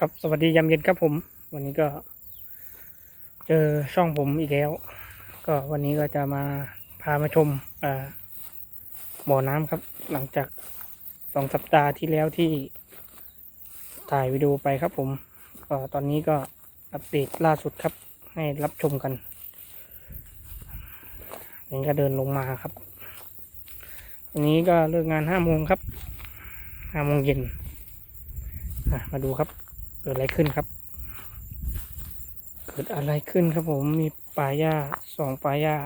ครับสวัสดียามเย็นครับผม วันนี้ก็เจอช่องผมอีกแล้ว ก็วันนี้ก็จะมาพามาชมบ่อน้ำครับ หลังจากสองสัปดาห์ที่แล้วที่ถ่ายวิดีโอไปครับผมก็ตอนนี้ก็อัปเดตล่าสุดครับ ให้รับชมกันนี่ก็เดินลงมาครับ วันนี้ก็เลิกงานห้าโมงครับห้าโมงเย็นมาดูครับ กิดอะไรขึ้นครับ เกิดอะไรขึ้นครับผมมีป่าหญ้าสองป่าหญ้า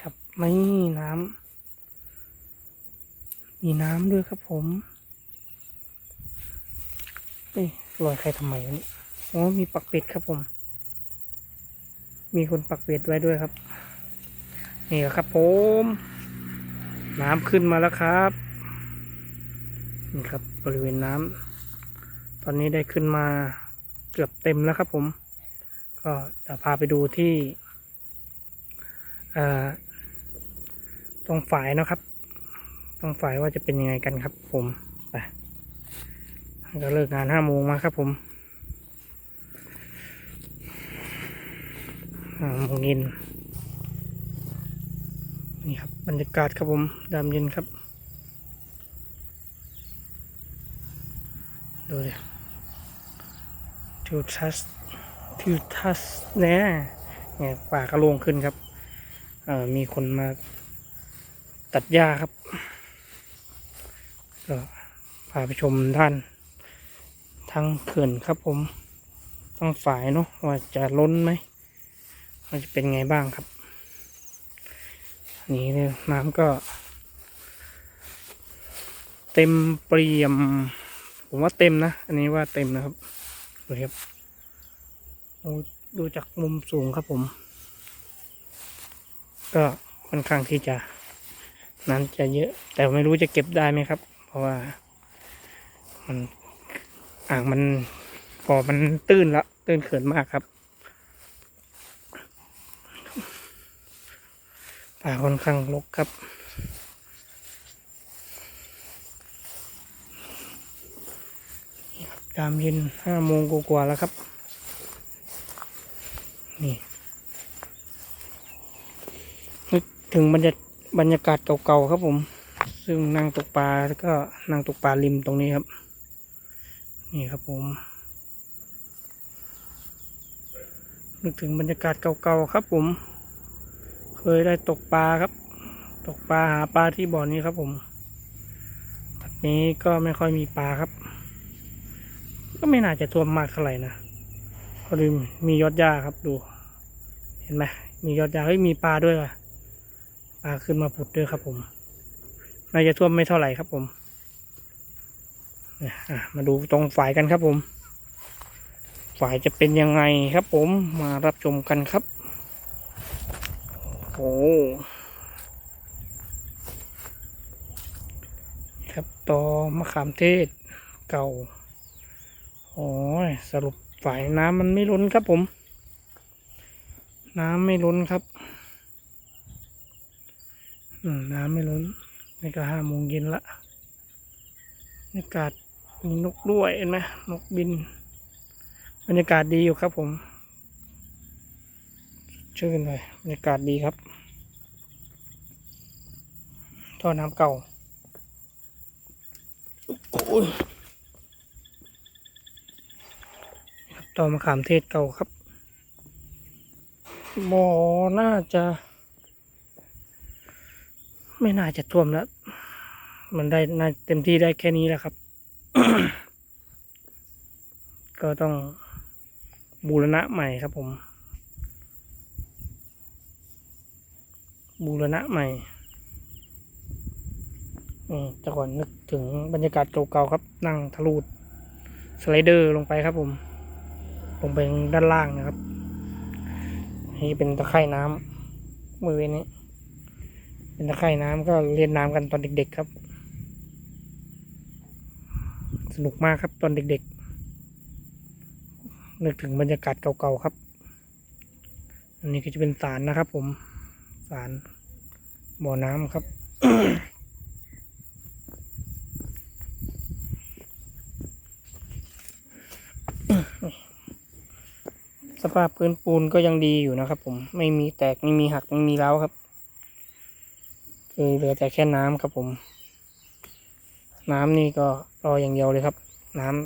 ครับไม่น้ำมีน้ำด้วยครับผมเอ้ยลอยใครทำไมวะนี่ยอ๋อมีปักเป็ดครับผม มีคนปักเป็ดไว้ด้วยครับ นี่ครับผม น้ำขึ้นมาแล้วครับ นี่ครับบริเวณน้ำ ตอนนี้ได้ขึ้นมาเกือบเต็มแล้วครับผม ก็จะพาไปดูที่ตรงฝายนะครับ ตรงฝายว่าจะเป็นยังไงกันครับผมไปก็เลิกงานห้าโมงมาครับผมห้าโมงเย็นนี่ครับบรรยากาศครับผมดำเย็นครับ ดูดิ ทิวทัสทิวทัสนี่ยเนี่ยป่ากระโลงขึ้นครับเอ่อมีคนมาตัดหญ้าครับ ก็พาไปชมด้านทางเขื่อนครับผมต้องฝ่ายเนาะว่าจะล้นไหมว่าจะเป็นไงบ้างครับนี่เนี่ยน้ำก็ เต็มเปรียม ผมว่าเต็มนะ อันนี้ว่าเต็มนะครับ ดูครับดูจากมุมสูงครับผม ก็ค่อนข้างที่จะน้ำจะเยอะ แต่ไม่รู้จะเก็บได้ไหมครับ เพราะว่า มันอ่างมันพอมันตื้นละตื้นเขินมากครับป่าค่อนข้างรกครับ ยามเย็นห้าโมงกว่าแล้วครับ นี่นึกถึงบรรยาบรรยากาศเก่าๆครับผม ซึ่งนั่งตกปลาแล้วก็นั่งตกปลาริมตรงนี้ครับ นี่ครับผมนึกถึงบรรยากาศเก่าๆครับผม เคยได้ตกปลาครับ ตกปลาหาปลาที่บ่อนี้ครับผมตอนนี้ก็ไม่ค่อยมีปลาครับ ก็ไม่น่าจะท่วมมากเท่าไหร่นะพอดีมียอดหญ้าครับดู เห็นไหมมียอดหญ้าเฮ้ยมีปลาด้วยว่ะปลาขึ้นมาผุดด้วยครับ ผมน่าจะท่วมไม่เท่าไหร่ครับ ผมมาดูตรงฝายกันครับ ผมฝายจะเป็นยังไงครับ ผมมารับชมกันครับโอ้ครับต่อมะขามเทศเก่า โอ้ยสรุปฝ่ายน้ำมันไม่ล้นครับผม น้ำไม่ล้นครับน้ำไม่ล้นนี่ก็ห้าโมงเย็นละบรรยากาศมีนกด้วยเห็นไหมนกบินบรรยากาศดีอยู่ครับผมชื่นเลยบรรยากาศดีครับท่อน้ำเก่าโอ้ย ต่อมะขามเทศเก่าครับบ่อน่าจะ ไม่น่าจะท่วมแล้ว มันได้น่าเต็มที่ได้แค่นี้แหละครับ ก็ต้องบูรณะใหม่ครับผม บูรณะใหม่อืมแต่ก่อนนึกถึงบรรยากาศเก่าๆครับ นั่งทะลุดสไลเดอร์ลงไปครับผม ลงไปด้านล่างนะครับ นี่เป็นตะไคร่น้ำบริเวณนี้ เป็นตะไคร่น้ำก็เล่นน้ำกันตอนเด็ก ๆครับ สนุกมากครับตอนเด็กๆนึกถึงบรรยากาศเก่าๆครับ อันนี้ก็จะเป็นสารนะครับ ผมสารบ่อน้ำครับ สภาพพื้นปูนก็ยังดีอยู่นะครับ ผมไม่มีแตกไม่มีหักไม่มีร้าครับคือเหลือแต่แค่น้ำครับผม น้ำนี่ก็รออย่างเดียวเลยครับ น้ำ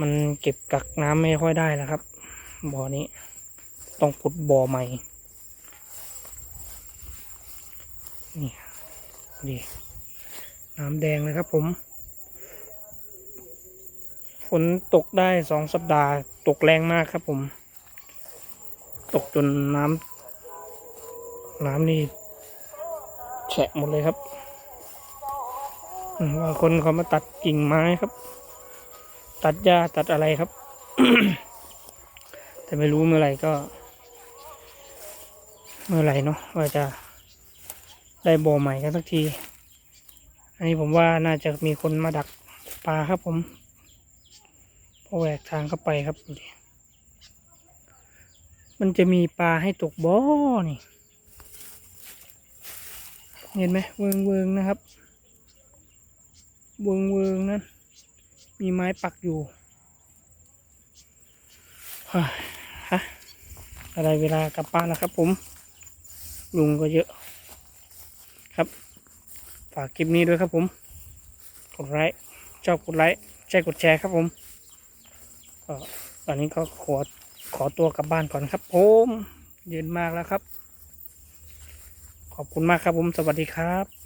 มันเก็บกักน้ำไม่ค่อยได้นะครับบ่อนี้ ต้องขุดบ่อใหม่นี่ดีน้ำแดงเลยครับผม นตกได้สองสัปดาห์ ตกแรงมากครับผม ตกจนน้ำน้ำนี่แฉะหมดเลยครับอืมบางคนเขามาตัดกิ่งไม้ครับ ตัดหญ้าตัดอะไรครับ แต่ไม่รู้เมื่อไหร่ก็ เมื่อไหร่เนาะว่าจะได้บ่อใหม่กันสักที อันนี้ผมว่าน่าจะมีคนมาดักปลาครับผม แหวกทางเข้าไปครับดูดิมันจะมีปลาให้ตกบ่อนี่ เห็นไหมเวิงเวิงนะครับ เวิงเวิงนั่นมีไม้ปักอยู่ฮะอะไรเวลากลับบ้านแล้วครับผม ลุงก็เยอะ ครับ ฝากคลิปนี้ด้วยครับผม กดไลค์ชอบกดไลค์ใช่กดแชร์ครับผม ก็ตอนนี้ก็ขอขอตัวกลับบ้านก่อนครับผมเย็นมากแล้วครับ ขอบคุณมากครับผม สวัสดีครับ